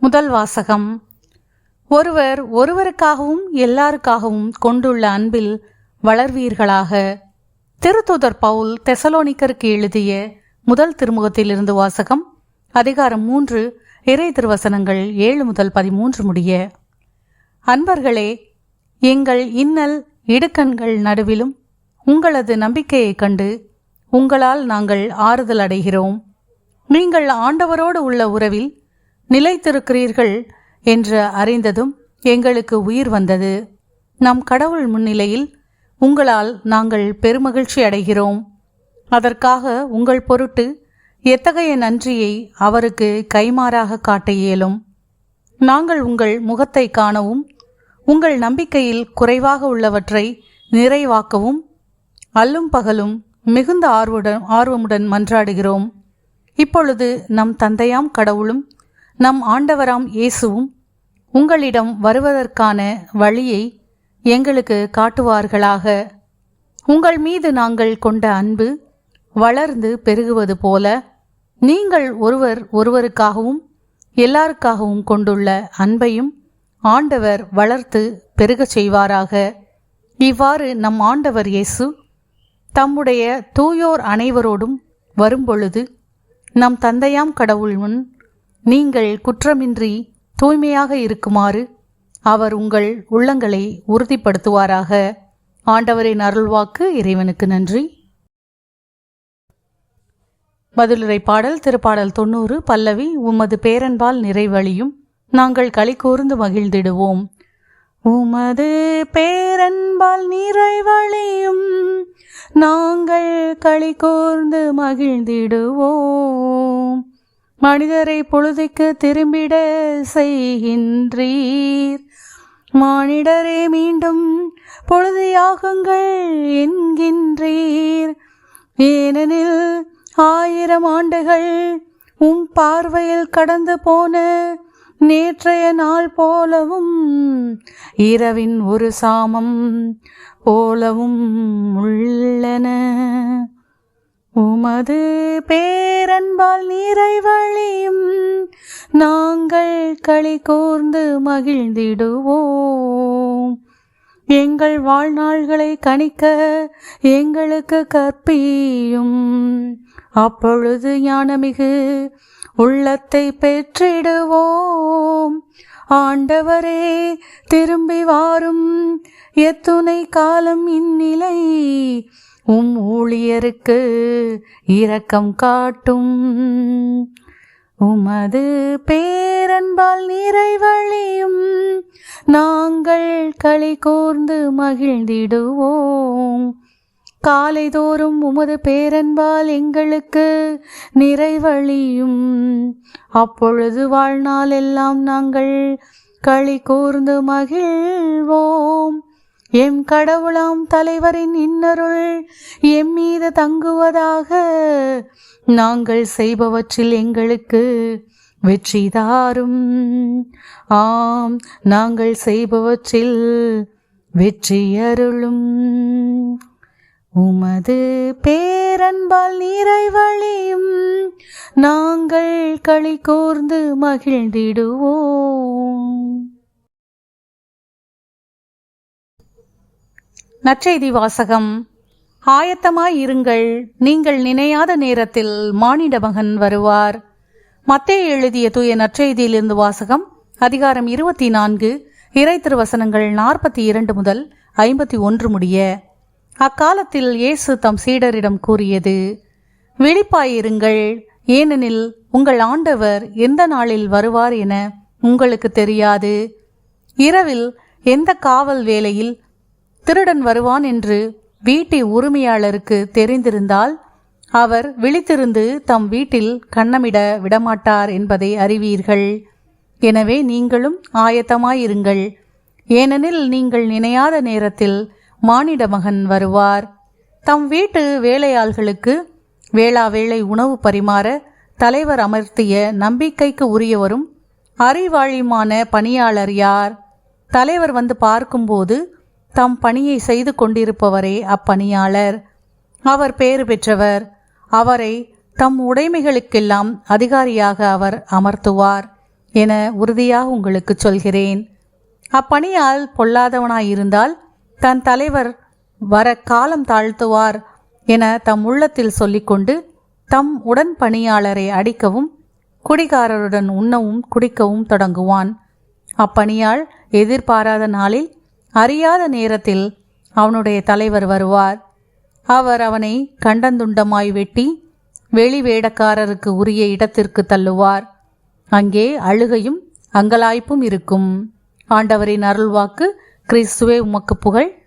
முதல் வாசகம். ஒருவர் ஒருவருக்காகவும் எல்லாருக்காகவும் கொண்டுள்ள அன்பில் வளர்வீர்களாக. திருத்துதர் பவுல் தெசலோனிக்கருக்கு எழுதிய முதல் திருமுகத்திலிருந்து வாசகம் அதிகாரம் மூன்று இறை திருவசனங்கள் ஏழு முதல் பதிமூன்று முடிய. அன்பர்களே எங்கள் இன்னல் இடுக்கண்கள் நடுவிலும் உங்களது நம்பிக்கையைக் கண்டு உங்களால் நாங்கள் ஆறுதல் அடைகிறோம். நீங்கள் ஆண்டவரோடு உள்ள உறவில் நிலைத்திருக்கிறீர்கள் என்று அறிந்ததும் எங்களுக்கு உயிர் வந்தது. நம் கடவுள் முன்னிலையில் உங்களால் நாங்கள் பெருமகிழ்ச்சி அடைகிறோம். அதற்காக உங்கள் பொருட்டு எத்தகைய நன்றியை அவருக்கு கைமாறாக காட்ட இயலும். நாங்கள் உங்கள் முகத்தை காணவும் உங்கள் நம்பிக்கையில் குறைவாக உள்ளவற்றை நிறைவாக்கவும் அல்லும் பகலும் மிகுந்த ஆர்வுடன் ஆர்வமுடன் மன்றாடுகிறோம். இப்பொழுது நம் தந்தையாம் கடவுளும் நம் ஆண்டவராம் இயேசுவும் உங்களிடம் வருவதற்கான வழியை எங்களுக்கு காட்டுவார்களாக. உங்கள் மீது நாங்கள் கொண்ட அன்பு வளர்ந்து பெருகுவது போல நீங்கள் ஒருவர் ஒருவருக்காகவும் எல்லாருக்காகவும் கொண்டுள்ள அன்பையும் ஆண்டவர் வளர்த்து பெருகச் செய்வாராக. இவ்வாறு நம் ஆண்டவர் இயேசு தம்முடைய தூயோர் அனைவரோடும் வரும்பொழுது நம் தந்தையாம் கடவுள் முன் நீங்கள் குற்றமின்றி தூய்மையாக இருக்குமாறு அவர் உங்கள் உள்ளங்களை உறுதிப்படுத்துவாராக. ஆண்டவரின் அருள்வாக்கு இறைவனுக்கு நன்றி. பதிலுரை பாடல் திருப்பாடல் தொண்ணூறு பல்லவி உமது பேரன்பால் நிறைவழியும் நாங்கள் களி கூர்ந்து மகிழ்ந்திடுவோம். உமது பேரன்பால் நிறைவழியும் நாங்கள் களி கூர்ந்து மகிழ்ந்திடுவோம். மனிதரை பொழுதுக்கு திரும்பிட செய்கின்றீர். மானிடரே மீண்டும் பொழுதியாகுங்கள் என்கின்றீர். ஏனெனில் ஆயிரம் ஆண்டுகள் உம் பார்வையில் கடந்து போன நேற்றைய நாள் போலவும் இரவின் ஒரு சாமம் போலவும் உள்ளன. உமது பேரன்பால் நிறைவழியும் நாங்கள் களி கூர்ந்து மகிழ்ந்திடுவோம். எங்கள் வாழ்நாள்களை கணிக்க எங்களுக்கு கற்பியும். அப்பொழுது ஞானமிகு உள்ளத்தை பெற்றிடுவோம். ஆண்டவரே திரும்பி வாரும் எத்துணை காலம் இந்நிலை உம் ஊழியருக்கு இரக்கம் காட்டும். உமது பேரன்பால் நிறைவழியும். நாங்கள் களி கூர்ந்து மகிழ்ந்திடுவோம். காலைதோறும் உமது பேரன்பால் எங்களுக்கு நிறைவழியும். அப்பொழுது வாழ்நாளெல்லாம் நாங்கள் களி கூர்ந்து மகிழ்வோம். எம் கடவுளாம் தலைவரின் இன்னருள் எம் மீது தங்குவதாக நாங்கள் செய்பவற்றில் எங்களுக்கு வெற்றி தாரும். ஆம் நாங்கள் செய்பவற்றில் வெற்றி அருளும். உமது பேரன்பால் நிறைவழியும் நாங்கள் களி கூர்ந்து மகிழ்ந்திடுவோம். நற்செய்தி வாசகம் ஆயத்தமாய் இருங்கள் நீங்கள் நினையாத நேரத்தில் மானிட மகன் வருவார். மத்தே எழுதிய தூய நற்செய்தியிலிருந்து வாசகம் அதிகாரம் இருபத்தி நான்கு இறை திருவசனங்கள் நாற்பத்தி இரண்டு முதல் ஐம்பத்தி ஒன்று முடிய. அக்காலத்தில் இயேசு தம் சீடரிடம் கூறியது விழிப்பாயிருங்கள் ஏனெனில் உங்கள் ஆண்டவர் எந்த நாளில் வருவார் என உங்களுக்கு தெரியாது. இரவில் எந்த காவல் வேளையில் திருடன் வருவான் என்று வீட்டு உரிமையாளருக்கு தெரிந்திருந்தால் அவர் விழித்திருந்து தம் வீட்டில் கண்ணமிட விடமாட்டார் என்பதை அறிவீர்கள். எனவே நீங்களும் ஆயத்தமாயிருங்கள். ஏனெனில் நீங்கள் நினையாத நேரத்தில் மானிட மகன் வருவார். தம் வீட்டு வேலையாள்களுக்கு வேளா வேளை உணவு பரிமாற தலைவர் அமர்த்திய நம்பிக்கைக்கு உரியவரும் அறிவாளியுமான பணியாளர் யார்? தலைவர் வந்து பார்க்கும்போது தம் பணியை செய்து கொண்டிருப்பவரே அப்பணியாளர். அவர் பேறு பெற்றவர். அவரை தம் உடைமைகளுக்கெல்லாம் அதிகாரியாக அவர் அமர்த்துவார் என உறுதியாக உங்களுக்கு சொல்கிறேன். அப்பணியால் பொல்லாதவனாயிருந்தால் தன் தலைவர் வர காலம் தாழ்த்துவார் என தம் உள்ளத்தில் சொல்லிக்கொண்டு தம் உடன் பணியாளரை அடிக்கவும் குடிகாரருடன் உண்ணவும் குடிக்கவும் தொடங்குவான். அப்பணியாள் எதிர்பாராத நாளில் அறியாத நேரத்தில் அவனுடைய தலைவர் வருவார். அவர் அவனை கண்டந்துண்டமாய் வெட்டி வெளி வேடக்காரருக்கு உரிய இடத்திற்கு தள்ளுவார். அங்கே அழுகையும் அங்கலாய்ப்பும் இருக்கும். ஆண்டவரின் அருள்வாக்கு கிறிஸ்துவே உமக்கு புகழ்.